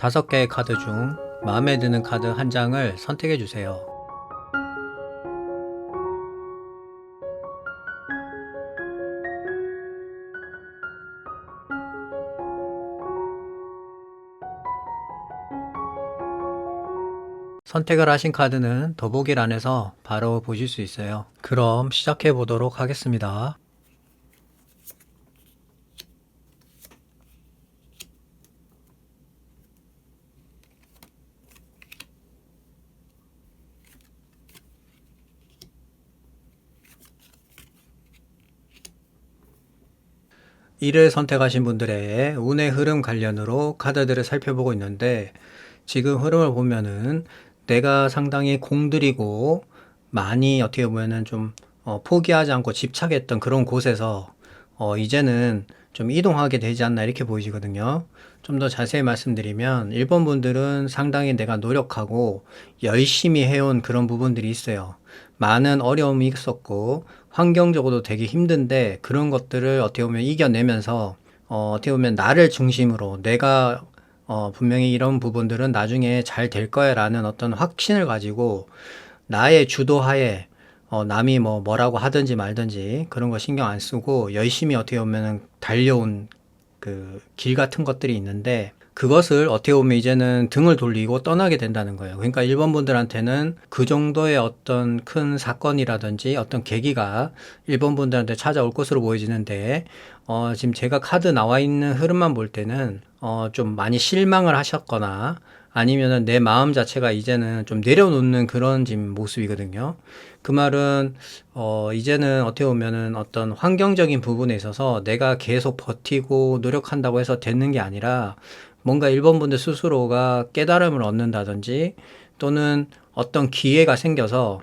다섯 개의 카드 중 마음에 드는 카드 한 장을 선택해 주세요. 선택을 하신 카드는 더보기란에서 바로 보실 수 있어요. 그럼 시작해 보도록 하겠습니다. 이를 선택하신 분들의 운의 흐름 관련으로 카드들을 살펴보고 있는데 지금 흐름을 보면은 내가 상당히 공들이고 많이 어떻게 보면은 좀 어, 포기하지 않고 집착했던 그런 곳에서 어, 이제는 좀 이동하게 되지 않나 이렇게 보이시거든요. 좀 더 자세히 말씀드리면 일본 분들은 상당히 내가 노력하고 열심히 해온 그런 부분들이 있어요. 많은 어려움이 있었고 환경적으로도 되게 힘든데 그런 것들을 어떻게 보면 이겨내면서 어, 어떻게 보면 나를 중심으로 내가 어, 분명히 이런 부분들은 나중에 잘 될 거야 라는 어떤 확신을 가지고 나의 주도하에 어, 남이 뭐 뭐라고 하든지 말든지 그런 거 신경 안 쓰고 열심히 어떻게 보면은 달려온 그 길 같은 것들이 있는데 그것을 어떻게 보면 이제는 등을 돌리고 떠나게 된다는 거예요. 그러니까 일본 분들한테는 그 정도의 어떤 큰 사건이라든지 어떤 계기가 일본 분들한테 찾아올 것으로 보여지는데 어, 지금 제가 카드 나와 있는 흐름만 볼 때는 어, 좀 많이 실망을 하셨거나 아니면은 내 마음 자체가 이제는 좀 내려놓는 그런 지금 모습이거든요. 그 말은 어 이제는 어떻게 보면은 어떤 환경적인 부분에 있어서 내가 계속 버티고 노력한다고 해서 되는 게 아니라 뭔가 일본 분들 스스로가 깨달음을 얻는다든지 또는 어떤 기회가 생겨서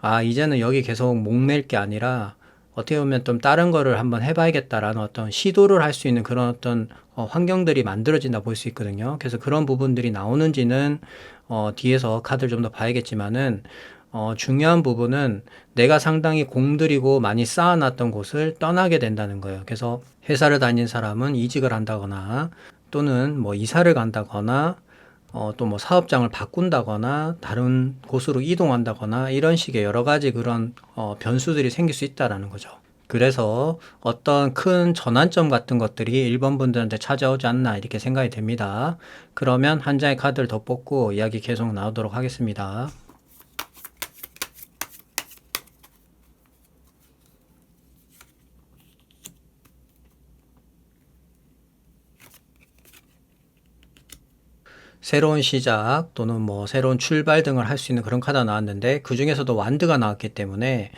아 이제는 여기 계속 목맬 게 아니라 어떻게 보면 좀 다른 거를 한번 해봐야겠다라는 어떤 시도를 할 수 있는 그런 어떤 어, 환경들이 만들어진다 볼 수 있거든요. 그래서 그런 부분들이 나오는지는 어, 뒤에서 카드를 좀 더 봐야겠지만은 어, 중요한 부분은 내가 상당히 공들이고 많이 쌓아놨던 곳을 떠나게 된다는 거예요. 그래서 회사를 다닌 사람은 이직을 한다거나 또는 뭐 이사를 간다거나 어, 또 뭐 사업장을 바꾼다거나 다른 곳으로 이동한다거나 이런 식의 여러 가지 그런 어, 변수들이 생길 수 있다라는 거죠. 그래서 어떤 큰 전환점 같은 것들이 일본 분들한테 찾아오지 않나 이렇게 생각이 됩니다. 그러면 한 장의 카드를 더 뽑고 이야기 계속 나오도록 하겠습니다. 새로운 시작 또는 뭐 새로운 출발 등을 할 수 있는 그런 카드가 나왔는데 그 중에서도 완드가 나왔기 때문에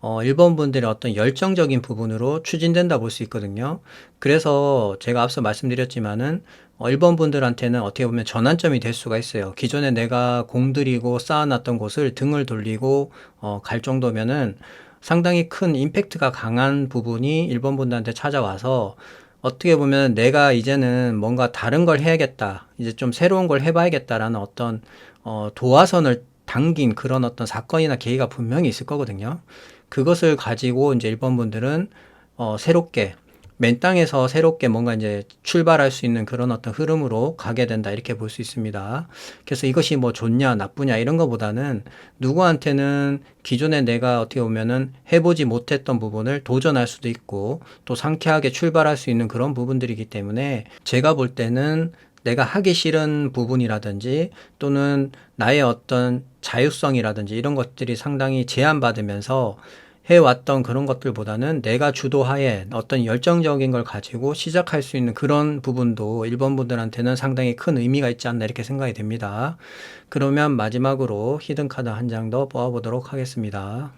어, 일본 분들의 어떤 열정적인 부분으로 추진된다 볼 수 있거든요. 그래서 제가 앞서 말씀드렸지만은 어, 일본 분들한테는 어떻게 보면 전환점이 될 수가 있어요. 기존에 내가 공들이고 쌓아놨던 곳을 등을 돌리고 어, 갈 정도면은 상당히 큰 임팩트가 강한 부분이 일본 분들한테 찾아와서 어떻게 보면 내가 이제는 뭔가 다른 걸 해야겠다. 이제 좀 새로운 걸 해봐야겠다라는 어떤 어, 도화선을 당긴 그런 어떤 사건이나 계기가 분명히 있을 거거든요. 그것을 가지고 이제 일본 분들은 어, 새롭게 맨 땅에서 새롭게 뭔가 이제 출발할 수 있는 그런 어떤 흐름으로 가게 된다 이렇게 볼 수 있습니다. 그래서 이것이 뭐 좋냐 나쁘냐 이런 것보다는 누구한테는 기존에 내가 어떻게 보면은 해보지 못했던 부분을 도전할 수도 있고 또 상쾌하게 출발할 수 있는 그런 부분들이기 때문에 제가 볼 때는 내가 하기 싫은 부분이라든지 또는 나의 어떤 자유성이라든지 이런 것들이 상당히 제한받으면서 해왔던 그런 것들보다는 내가 주도하에 어떤 열정적인 걸 가지고 시작할 수 있는 그런 부분도 일본 분들한테는 상당히 큰 의미가 있지 않나 이렇게 생각이 됩니다. 그러면 마지막으로 히든 카드 한 장 더 뽑아보도록 하겠습니다.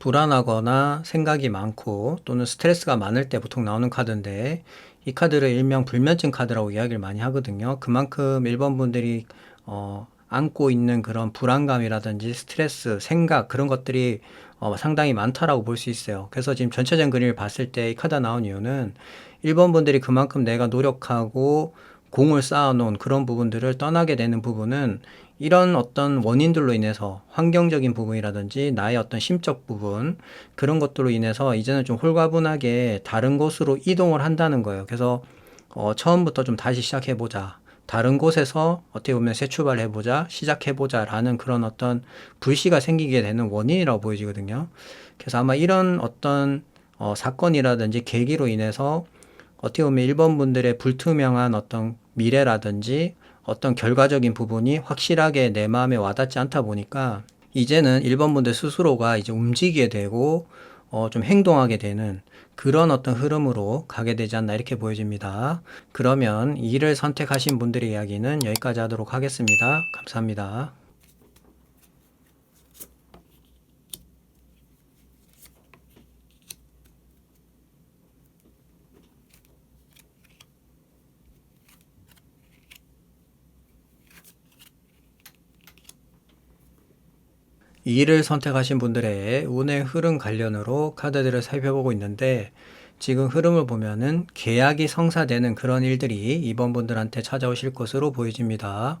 불안하거나 생각이 많고 또는 스트레스가 많을 때 보통 나오는 카드인데 이 카드를 일명 불면증 카드라고 이야기를 많이 하거든요. 그만큼 일본 분들이 어, 안고 있는 그런 불안감이라든지 스트레스, 생각 그런 것들이 어, 상당히 많다라고 볼 수 있어요. 그래서 지금 전체적인 그림을 봤을 때 이 카드가 나온 이유는 일본 분들이 그만큼 내가 노력하고 공을 쌓아놓은 그런 부분들을 떠나게 되는 부분은 이런 어떤 원인들로 인해서 환경적인 부분이라든지 나의 어떤 심적 부분 그런 것들로 인해서 이제는 좀 홀가분하게 다른 곳으로 이동을 한다는 거예요. 그래서 어, 처음부터 좀 다시 시작해 보자. 다른 곳에서 어떻게 보면 새 출발해 보자, 시작해 보자라는 그런 어떤 불씨가 생기게 되는 원인이라고 보여지거든요. 그래서 아마 이런 어떤 어, 사건이라든지 계기로 인해서 어떻게 보면 일본 분들의 불투명한 어떤 미래라든지 어떤 결과적인 부분이 확실하게 내 마음에 와닿지 않다 보니까 이제는 일본 분들 스스로가 이제 움직이게 되고 어, 좀 행동하게 되는 그런 어떤 흐름으로 가게 되지 않나 이렇게 보여집니다. 그러면 이를 선택하신 분들의 이야기는 여기까지 하도록 하겠습니다. 감사합니다. 이를 선택하신 분들의 운의 흐름 관련으로 카드들을 살펴보고 있는데 지금 흐름을 보면은 계약이 성사되는 그런 일들이 이번 분들한테 찾아오실 것으로 보여집니다.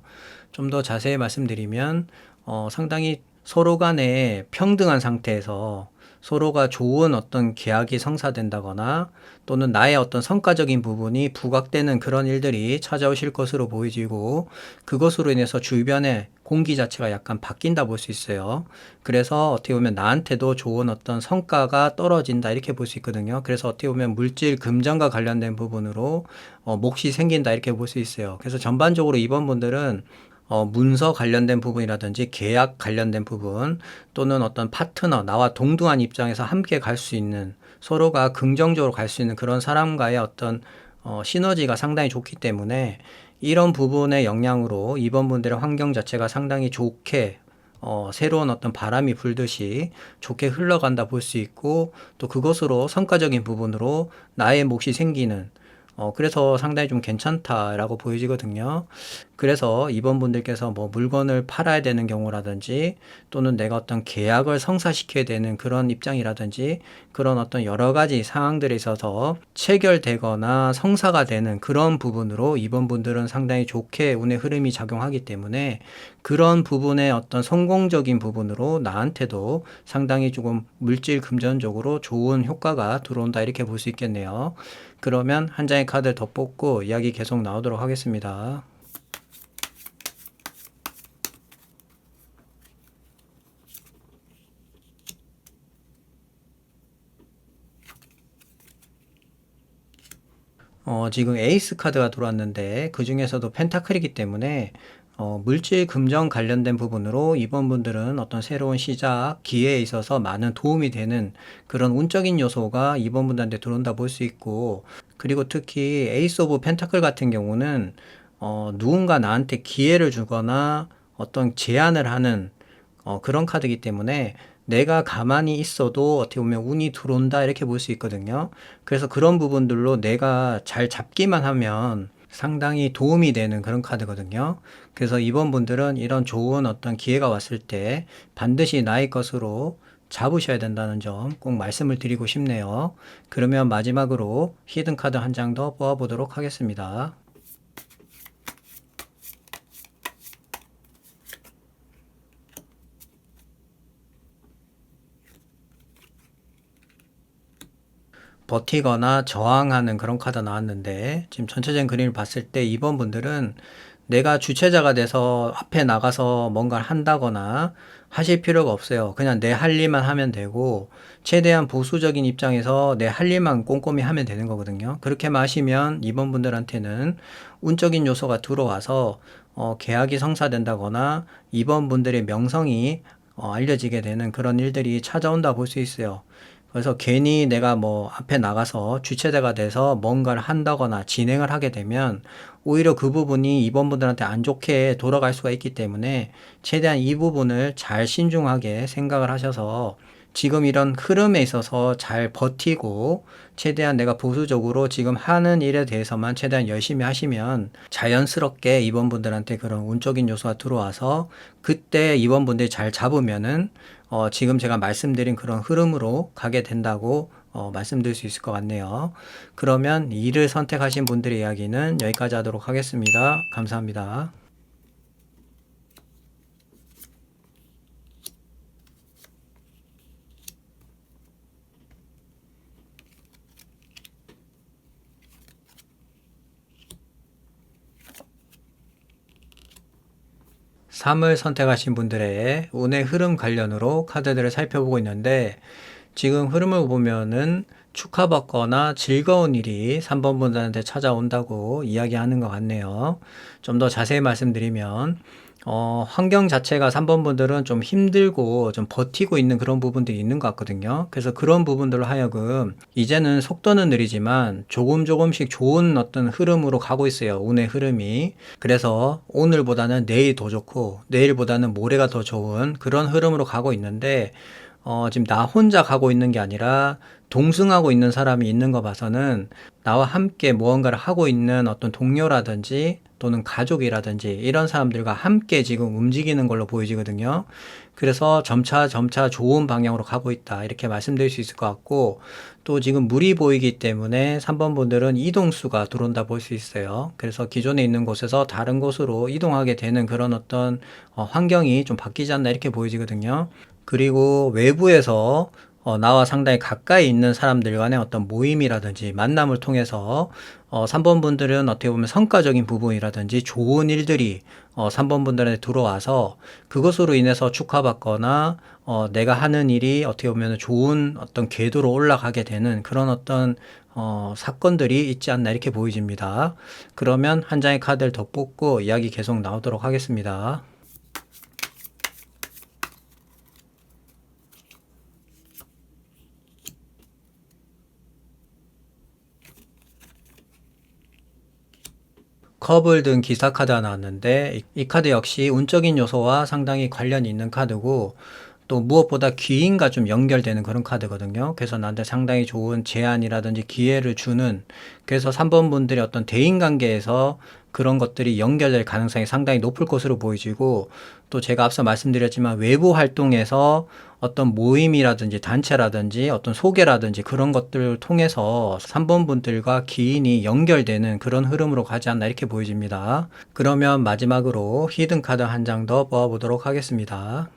좀 더 자세히 말씀드리면 어, 상당히 서로 간에 평등한 상태에서 서로가 좋은 어떤 계약이 성사된다거나 또는 나의 어떤 성과적인 부분이 부각되는 그런 일들이 찾아오실 것으로 보이지고 그것으로 인해서 주변의 공기 자체가 약간 바뀐다 볼 수 있어요. 그래서 어떻게 보면 나한테도 좋은 어떤 성과가 떨어진다 이렇게 볼 수 있거든요. 그래서 어떻게 보면 물질 금전과 관련된 부분으로 어, 몫이 생긴다 이렇게 볼 수 있어요. 그래서 전반적으로 이번 분들은 어, 문서 관련된 부분이라든지 계약 관련된 부분 또는 어떤 파트너, 나와 동등한 입장에서 함께 갈 수 있는 서로가 긍정적으로 갈 수 있는 그런 사람과의 어떤 어, 시너지가 상당히 좋기 때문에 이런 부분의 영향으로 이번 분들의 환경 자체가 상당히 좋게 어, 새로운 어떤 바람이 불듯이 좋게 흘러간다 볼 수 있고 또 그것으로 성과적인 부분으로 나의 몫이 생기는 어, 그래서 상당히 좀 괜찮다라고 보여지거든요. 그래서 이번 분들께서 뭐 물건을 팔아야 되는 경우라든지 또는 내가 어떤 계약을 성사시켜야 되는 그런 입장이라든지 그런 어떤 여러 가지 상황들에 있어서 체결되거나 성사가 되는 그런 부분으로 이번 분들은 상당히 좋게 운의 흐름이 작용하기 때문에 그런 부분의 어떤 성공적인 부분으로 나한테도 상당히 조금 물질 금전적으로 좋은 효과가 들어온다 이렇게 볼 수 있겠네요. 그러면 한 장의 카드를 더 뽑고 이야기 계속 나오도록 하겠습니다. 어, 지금 에이스 카드가 들어왔는데 그 중에서도 펜타클이기 때문에 어, 물질 금전 관련된 부분으로 이번 분들은 어떤 새로운 시작, 기회에 있어서 많은 도움이 되는 그런 운적인 요소가 이번 분들한테 들어온다 볼 수 있고 그리고 특히 에이스 오브 펜타클 같은 경우는 어, 누군가 나한테 기회를 주거나 어떤 제안을 하는 어, 그런 카드이기 때문에 내가 가만히 있어도 어떻게 보면 운이 들어온다 이렇게 볼 수 있거든요. 그래서 그런 부분들로 내가 잘 잡기만 하면 상당히 도움이 되는 그런 카드거든요. 그래서 이번 분들은 이런 좋은 어떤 기회가 왔을 때 반드시 나의 것으로 잡으셔야 된다는 점 꼭 말씀을 드리고 싶네요. 그러면 마지막으로 히든 카드 한 장 더 뽑아보도록 하겠습니다. 버티거나 저항하는 그런 카드 나왔는데 지금 전체적인 그림을 봤을 때 이번 분들은 내가 주체자가 돼서 앞에 나가서 뭔가를 한다거나 하실 필요가 없어요. 그냥 내 할 일만 하면 되고 최대한 보수적인 입장에서 내 할 일만 꼼꼼히 하면 되는 거거든요. 그렇게만 하시면 이번 분들한테는 운적인 요소가 들어와서 어, 계약이 성사된다거나 이번 분들의 명성이 어, 알려지게 되는 그런 일들이 찾아온다 볼 수 있어요. 그래서 괜히 내가 뭐 앞에 나가서 주체자가 돼서 뭔가를 한다거나 진행을 하게 되면 오히려 그 부분이 이번 분들한테 안 좋게 돌아갈 수가 있기 때문에 최대한 이 부분을 잘 신중하게 생각을 하셔서 지금 이런 흐름에 있어서 잘 버티고 최대한 내가 보수적으로 지금 하는 일에 대해서만 최대한 열심히 하시면 자연스럽게 이번 분들한테 그런 운적인 요소가 들어와서 그때 이번 분들이 잘 잡으면은 어, 지금 제가 말씀드린 그런 흐름으로 가게 된다고 어, 말씀드릴 수 있을 것 같네요. 그러면 이를 선택하신 분들의 이야기는 여기까지 하도록 하겠습니다. 감사합니다. 3을 선택하신 분들의 운의 흐름 관련으로 카드들을 살펴보고 있는데 지금 흐름을 보면은 축하받거나 즐거운 일이 3번 분들한테 찾아온다고 이야기하는 것 같네요. 좀 더 자세히 말씀드리면 어, 환경 자체가 3번 분들은 좀 힘들고 좀 버티고 있는 그런 부분들이 있는 것 같거든요. 그래서 그런 부분들로 하여금 이제는 속도는 느리지만 조금 조금씩 좋은 어떤 흐름으로 가고 있어요. 운의 흐름이. 그래서 오늘보다는 내일이 더 좋고 내일보다는 모레가 더 좋은 그런 흐름으로 가고 있는데 어, 지금 나 혼자 가고 있는 게 아니라 동승하고 있는 사람이 있는 거 봐서는 나와 함께 무언가를 하고 있는 어떤 동료라든지 또는 가족이라든지 이런 사람들과 함께 지금 움직이는 걸로 보여지거든요. 그래서 점차 점차 좋은 방향으로 가고 있다. 이렇게 말씀드릴 수 있을 것 같고 또 지금 물이 보이기 때문에 3번 분들은 이동수가 들어온다 볼 수 있어요. 그래서 기존에 있는 곳에서 다른 곳으로 이동하게 되는 그런 어떤 어, 환경이 좀 바뀌지 않나 이렇게 보여지거든요. 그리고 외부에서 어, 나와 상당히 가까이 있는 사람들 간의 어떤 모임이라든지 만남을 통해서 어, 3번 분들은 어떻게 보면 성과적인 부분이라든지 좋은 일들이 어, 3번 분들한테 들어와서 그것으로 인해서 축하받거나 어, 내가 하는 일이 어떻게 보면 좋은 어떤 궤도로 올라가게 되는 그런 어떤 어, 사건들이 있지 않나 이렇게 보여집니다. 그러면 한 장의 카드를 더 뽑고 이야기 계속 나오도록 하겠습니다. 컵을 든 기사 카드가 나왔는데 이, 이 카드 역시 운적인 요소와 상당히 관련이 있는 카드고 또 무엇보다 귀인과 좀 연결되는 그런 카드거든요. 그래서 나한테 상당히 좋은 제안이라든지 기회를 주는 그래서 3번 분들이 어떤 대인 관계에서 그런 것들이 연결될 가능성이 상당히 높을 것으로 보이지고 또 제가 앞서 말씀드렸지만 외부 활동에서 어떤 모임이라든지 단체라든지 어떤 소개라든지 그런 것들을 통해서 3번 분들과 기인이 연결되는 그런 흐름으로 가지 않나 이렇게 보여집니다. 그러면 마지막으로 히든 카드 한 장 더 뽑아보도록 하겠습니다.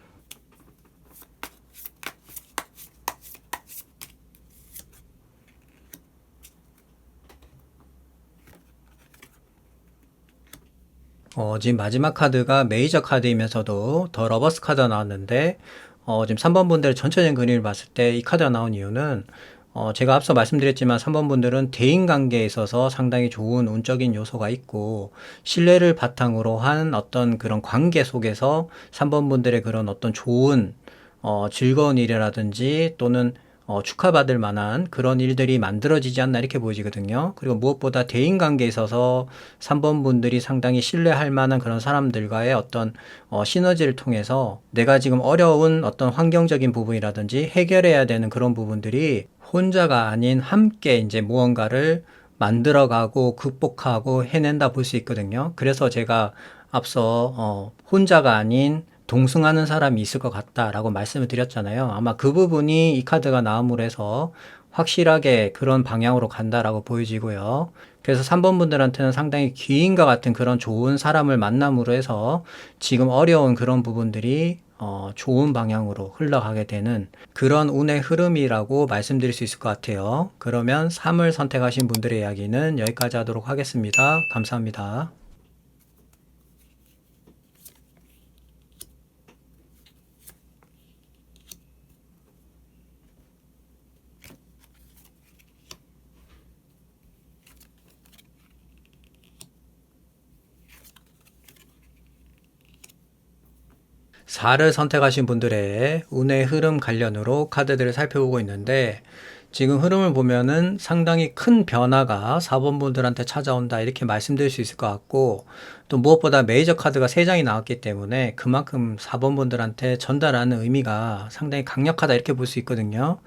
어, 지금 마지막 카드가 메이저 카드이면서도 더 러버스 카드가 나왔는데, 어, 지금 3번 분들의 전체적인 그림을 봤을 때 이 카드가 나온 이유는, 어, 제가 앞서 말씀드렸지만 3번 분들은 대인 관계에 있어서 상당히 좋은 운적인 요소가 있고, 신뢰를 바탕으로 한 어떤 그런 관계 속에서 3번 분들의 그런 어떤 좋은, 어, 즐거운 일이라든지 또는 어, 축하받을 만한 그런 일들이 만들어지지 않나 이렇게 보여지거든요. 그리고 무엇보다 대인 관계에 있어서 3번 분들이 상당히 신뢰할 만한 그런 사람들과의 어떤 어, 시너지를 통해서 내가 지금 어려운 어떤 환경적인 부분이라든지 해결해야 되는 그런 부분들이 혼자가 아닌 함께 이제 무언가를 만들어가고 극복하고 해낸다 볼 수 있거든요. 그래서 제가 앞서 어, 혼자가 아닌 동승하는 사람이 있을 것 같다라고 말씀을 드렸잖아요. 아마 그 부분이 이 카드가 나옴으로 해서 확실하게 그런 방향으로 간다라고 보여지고요. 그래서 3번 분들한테는 상당히 귀인과 같은 그런 좋은 사람을 만남으로 해서 지금 어려운 그런 부분들이 어, 좋은 방향으로 흘러가게 되는 그런 운의 흐름이라고 말씀드릴 수 있을 것 같아요. 그러면 3을 선택하신 분들의 이야기는 여기까지 하도록 하겠습니다. 감사합니다. 사를 선택하신 분들의 운의 흐름 관련으로 카드들을 살펴보고 있는데 지금 흐름을 보면은 상당히 큰 변화가 4번 분들한테 찾아온다 이렇게 말씀드릴 수 있을 것 같고 또 무엇보다 메이저 카드가 3장이 나왔기 때문에 그만큼 4번 분들한테 전달하는 의미가 상당히 강력하다 이렇게 볼 수 있거든요.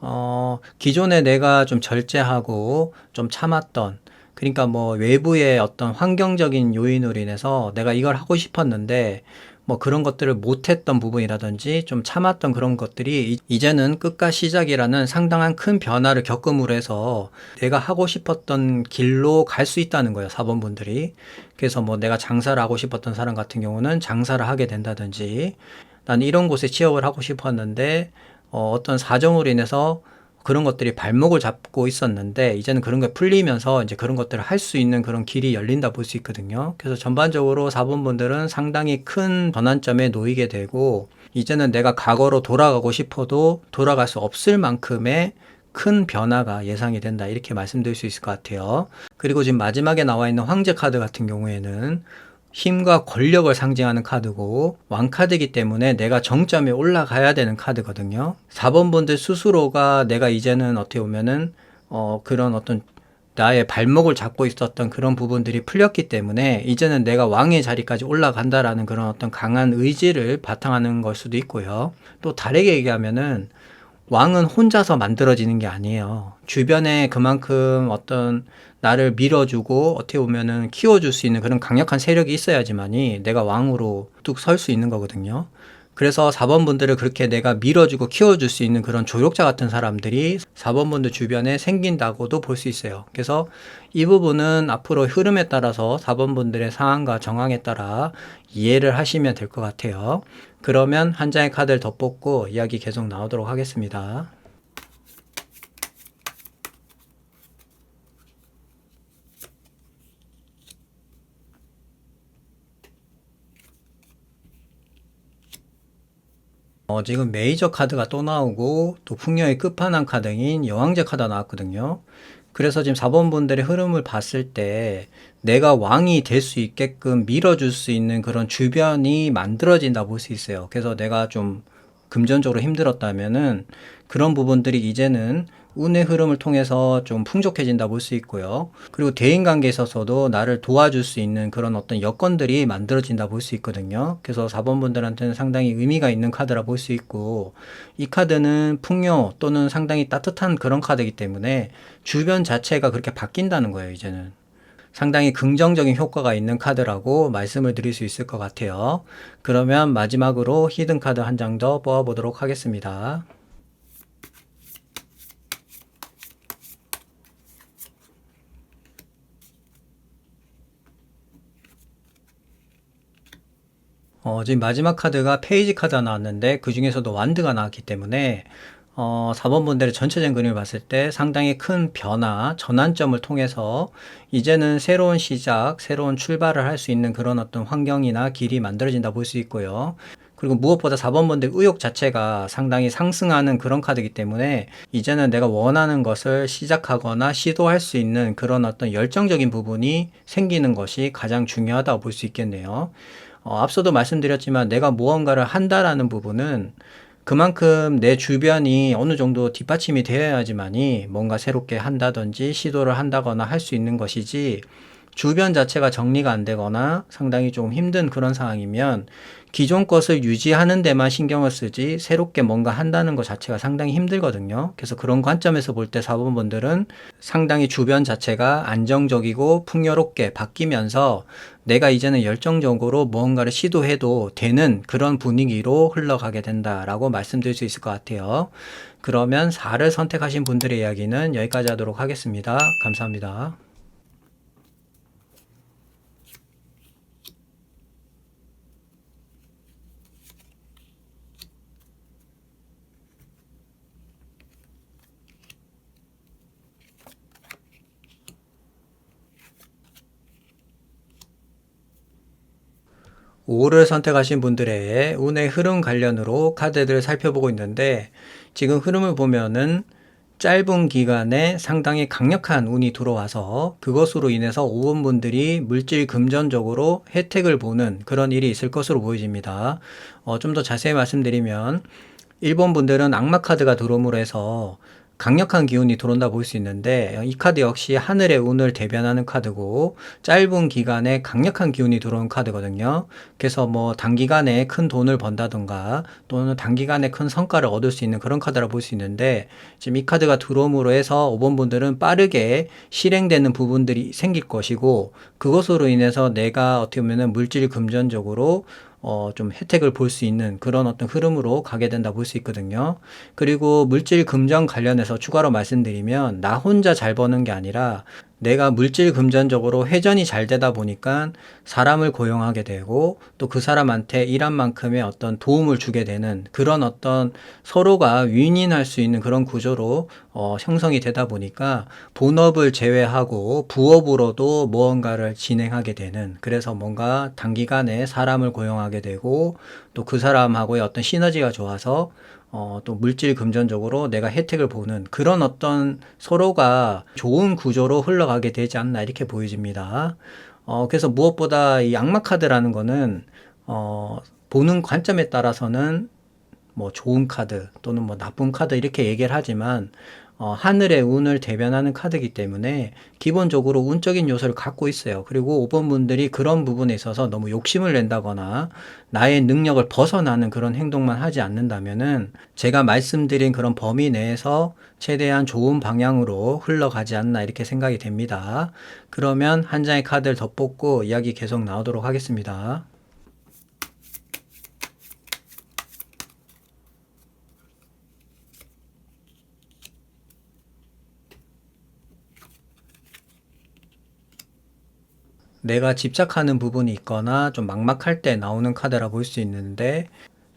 어, 기존에 내가 좀 절제하고 좀 참았던 그러니까 뭐 외부의 어떤 환경적인 요인으로 인해서 내가 이걸 하고 싶었는데 뭐 그런 것들을 못했던 부분이라든지 좀 참았던 그런 것들이 이제는 끝과 시작이라는 상당한 큰 변화를 겪음으로 해서 내가 하고 싶었던 길로 갈 수 있다는 거예요. 4번 분들이. 그래서 뭐 내가 장사를 하고 싶었던 사람 같은 경우는 장사를 하게 된다든지 난 이런 곳에 취업을 하고 싶었는데 어, 어떤 사정으로 인해서 그런 것들이 발목을 잡고 있었는데 이제는 그런 게 풀리면서 이제 그런 것들을 할 수 있는 그런 길이 열린다 볼 수 있거든요. 그래서 전반적으로 4번 분들은 상당히 큰 전환점에 놓이게 되고 이제는 내가 과거로 돌아가고 싶어도 돌아갈 수 없을 만큼의 큰 변화가 예상이 된다. 이렇게 말씀드릴 수 있을 것 같아요. 그리고 지금 마지막에 나와 있는 황제 카드 같은 경우에는 힘과 권력을 상징하는 카드고 왕카드이기 때문에 내가 정점에 올라가야 되는 카드거든요. 4번 분들 스스로가 내가 이제는 어떻게 보면은 어 그런 어떤 나의 발목을 잡고 있었던 그런 부분들이 풀렸기 때문에 이제는 내가 왕의 자리까지 올라간다라는 그런 어떤 강한 의지를 바탕하는 걸 수도 있고요. 또 다르게 얘기하면은 왕은 혼자서 만들어지는 게 아니에요. 주변에 그만큼 어떤 나를 밀어주고 어떻게 보면은 키워줄 수 있는 그런 강력한 세력이 있어야지만이 내가 왕으로 뚝 설 수 있는 거거든요. 그래서 4번 분들을 그렇게 내가 밀어주고 키워줄 수 있는 그런 조력자 같은 사람들이 4번 분들 주변에 생긴다고도 볼 수 있어요. 그래서 이 부분은 앞으로 흐름에 따라서 4번 분들의 상황과 정황에 따라 이해를 하시면 될 것 같아요. 그러면 한 장의 카드를 더 뽑고 이야기 계속 나오도록 하겠습니다. 어, 지금 메이저 카드가 또 나오고 또 풍요의 끝판왕 카드인 여왕제 카드가 나왔거든요. 그래서 지금 4번 분들의 흐름을 봤을 때 내가 왕이 될 수 있게끔 밀어줄 수 있는 그런 주변이 만들어진다 볼 수 있어요. 그래서 내가 좀 금전적으로 힘들었다면은 그런 부분들이 이제는 운의 흐름을 통해서 좀 풍족해진다 볼 수 있고요. 그리고 대인 관계에 있어서도 나를 도와줄 수 있는 그런 어떤 여건들이 만들어진다 볼 수 있거든요. 그래서 4번 분들한테는 상당히 의미가 있는 카드라 볼 수 있고 이 카드는 풍요 또는 상당히 따뜻한 그런 카드이기 때문에 주변 자체가 그렇게 바뀐다는 거예요, 이제는. 상당히 긍정적인 효과가 있는 카드라고 말씀을 드릴 수 있을 것 같아요. 그러면 마지막으로 히든 카드 한 장 더 뽑아보도록 하겠습니다. 어, 지금 마지막 카드가 페이지 카드가 나왔는데 그 중에서도 완드가 나왔기 때문에 어, 4번 분들의 전체적인 그림을 봤을 때 상당히 큰 변화, 전환점을 통해서 이제는 새로운 시작, 새로운 출발을 할 수 있는 그런 어떤 환경이나 길이 만들어진다 볼 수 있고요. 그리고 무엇보다 4번 분들 의욕 자체가 상당히 상승하는 그런 카드이기 때문에 이제는 내가 원하는 것을 시작하거나 시도할 수 있는 그런 어떤 열정적인 부분이 생기는 것이 가장 중요하다고 볼 수 있겠네요. 어, 앞서도 말씀드렸지만 내가 무언가를 한다라는 부분은 그만큼 내 주변이 어느 정도 뒷받침이 되어야지만이 뭔가 새롭게 한다든지 시도를 한다거나 할 수 있는 것이지 주변 자체가 정리가 안 되거나 상당히 좀 힘든 그런 상황이면 기존 것을 유지하는 데만 신경을 쓰지 새롭게 뭔가 한다는 것 자체가 상당히 힘들거든요. 그래서 그런 관점에서 볼 때 사범분들은 상당히 주변 자체가 안정적이고 풍요롭게 바뀌면서 내가 이제는 열정적으로 무언가를 시도해도 되는 그런 분위기로 흘러가게 된다라고 말씀드릴 수 있을 것 같아요. 그러면 4를 선택하신 분들의 이야기는 여기까지 하도록 하겠습니다. 감사합니다. 오를 선택하신 분들의 운의 흐름 관련으로 카드들을 살펴보고 있는데 지금 흐름을 보면은 짧은 기간에 상당히 강력한 운이 들어와서 그것으로 인해서 5번 분들이 물질 금전적으로 혜택을 보는 그런 일이 있을 것으로 보여집니다. 어, 좀 더 자세히 말씀드리면 1번 분들은 악마 카드가 들어옴으로 해서 강력한 기운이 들어온다 볼 수 있는데 이 카드 역시 하늘의 운을 대변하는 카드고 짧은 기간에 강력한 기운이 들어온 카드거든요. 그래서 뭐 단기간에 큰 돈을 번다던가 또는 단기간에 큰 성과를 얻을 수 있는 그런 카드라 볼 수 있는데 지금 이 카드가 들어옴으로 해서 5번 분들은 빠르게 실행되는 부분들이 생길 것이고 그것으로 인해서 내가 어떻게 보면 물질 금전적으로 어, 좀 혜택을 볼 수 있는 그런 어떤 흐름으로 가게 된다 볼 수 있거든요. 그리고 물질 금전 관련해서 추가로 말씀드리면 나 혼자 잘 버는 게 아니라 내가 물질 금전적으로 회전이 잘 되다 보니까 사람을 고용하게 되고 또 그 사람한테 일한 만큼의 어떤 도움을 주게 되는 그런 어떤 서로가 윈윈할 수 있는 그런 구조로 어, 형성이 되다 보니까 본업을 제외하고 부업으로도 무언가를 진행하게 되는 그래서 뭔가 단기간에 사람을 고용하게 되고 또 그 사람하고의 어떤 시너지가 좋아서 어, 또 물질 금전적으로 내가 혜택을 보는 그런 어떤 서로가 좋은 구조로 흘러가게 되지 않나 이렇게 보여집니다. 어, 그래서 무엇보다 이 악마 카드라는 거는 어, 보는 관점에 따라서는 뭐 좋은 카드 또는 뭐 나쁜 카드 이렇게 얘기를 하지만 어, 하늘의 운을 대변하는 카드이기 때문에 기본적으로 운적인 요소를 갖고 있어요. 그리고 5번 분들이 그런 부분에 있어서 너무 욕심을 낸다거나 나의 능력을 벗어나는 그런 행동만 하지 않는다면은 제가 말씀드린 그런 범위 내에서 최대한 좋은 방향으로 흘러가지 않나 이렇게 생각이 됩니다. 그러면 한 장의 카드를 더 뽑고 이야기 계속 나오도록 하겠습니다. 내가 집착하는 부분이 있거나 좀 막막할 때 나오는 카드라 볼 수 있는데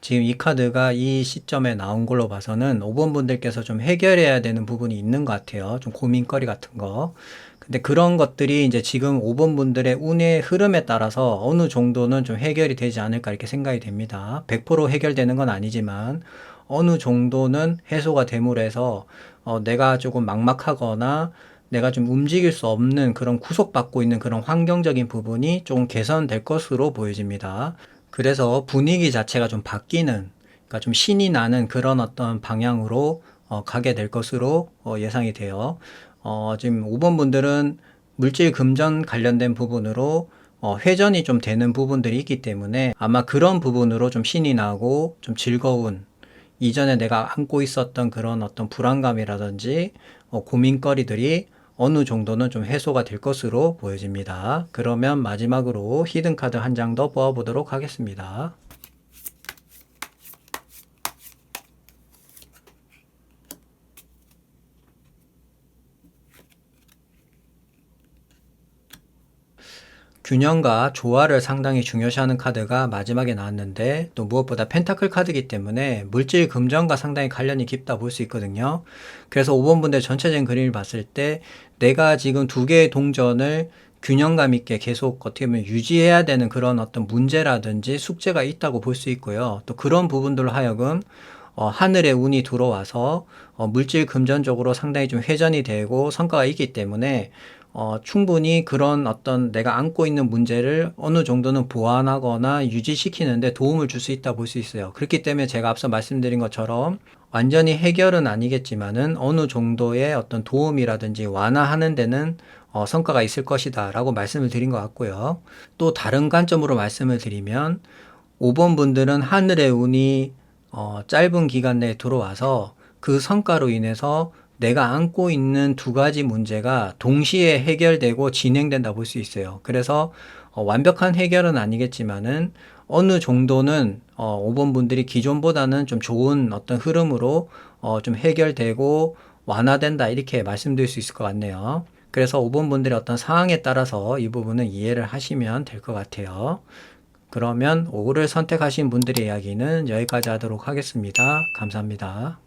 지금 이 카드가 이 시점에 나온 걸로 봐서는 5번 분들께서 좀 해결해야 되는 부분이 있는 것 같아요. 좀 고민거리 같은 거. 근데 그런 것들이 이제 지금 5번 분들의 운의 흐름에 따라서 어느 정도는 좀 해결이 되지 않을까 이렇게 생각이 됩니다. 100% 해결되는 건 아니지만 어느 정도는 해소가 됨으로 해서 어, 내가 조금 막막하거나 내가 좀 움직일 수 없는 그런 구속받고 있는 그런 환경적인 부분이 좀 개선될 것으로 보여집니다. 그래서 분위기 자체가 좀 바뀌는, 그러니까 좀 신이 나는 그런 어떤 방향으로 어, 가게 될 것으로 어, 예상이 돼요. 어, 지금 5번 분들은 물질 금전 관련된 부분으로 어, 회전이 좀 되는 부분들이 있기 때문에 아마 그런 부분으로 좀 신이 나고 좀 즐거운 이전에 내가 안고 있었던 그런 어떤 불안감이라든지 어, 고민거리들이 어느 정도는 좀 해소가 될 것으로 보여집니다. 그러면 마지막으로 히든 카드 한 장 더 뽑아보도록 하겠습니다. 균형과 조화를 상당히 중요시하는 카드가 마지막에 나왔는데 또 무엇보다 펜타클 카드이기 때문에 물질 금전과 상당히 관련이 깊다 볼 수 있거든요. 그래서 5번 분들 전체적인 그림을 봤을 때 내가 지금 두 개의 동전을 균형감 있게 계속 어떻게 보면 유지해야 되는 그런 어떤 문제라든지 숙제가 있다고 볼 수 있고요. 또 그런 부분들로 하여금 어, 하늘의 운이 들어와서 어, 물질 금전적으로 상당히 좀 회전이 되고 성과가 있기 때문에 어, 충분히 그런 어떤 내가 안고 있는 문제를 어느 정도는 보완하거나 유지시키는데 도움을 줄 수 있다 볼 수 있어요. 그렇기 때문에 제가 앞서 말씀드린 것처럼 완전히 해결은 아니겠지만은 어느 정도의 어떤 도움이라든지 완화하는 데는 어, 성과가 있을 것이다 라고 말씀을 드린 것 같고요. 또 다른 관점으로 말씀을 드리면 5번 분들은 하늘의 운이 어, 짧은 기간 내에 들어와서 그 성과로 인해서 내가 안고 있는 두 가지 문제가 동시에 해결되고 진행된다 볼 수 있어요. 그래서 어, 완벽한 해결은 아니겠지만은 어느 정도는 어, 5번 분들이 기존보다는 좀 좋은 어떤 흐름으로 어, 좀 해결되고 완화된다 이렇게 말씀드릴 수 있을 것 같네요. 그래서 5번 분들의 어떤 상황에 따라서 이 부분은 이해를 하시면 될 것 같아요. 그러면 5를 선택하신 분들의 이야기는 여기까지 하도록 하겠습니다. 감사합니다.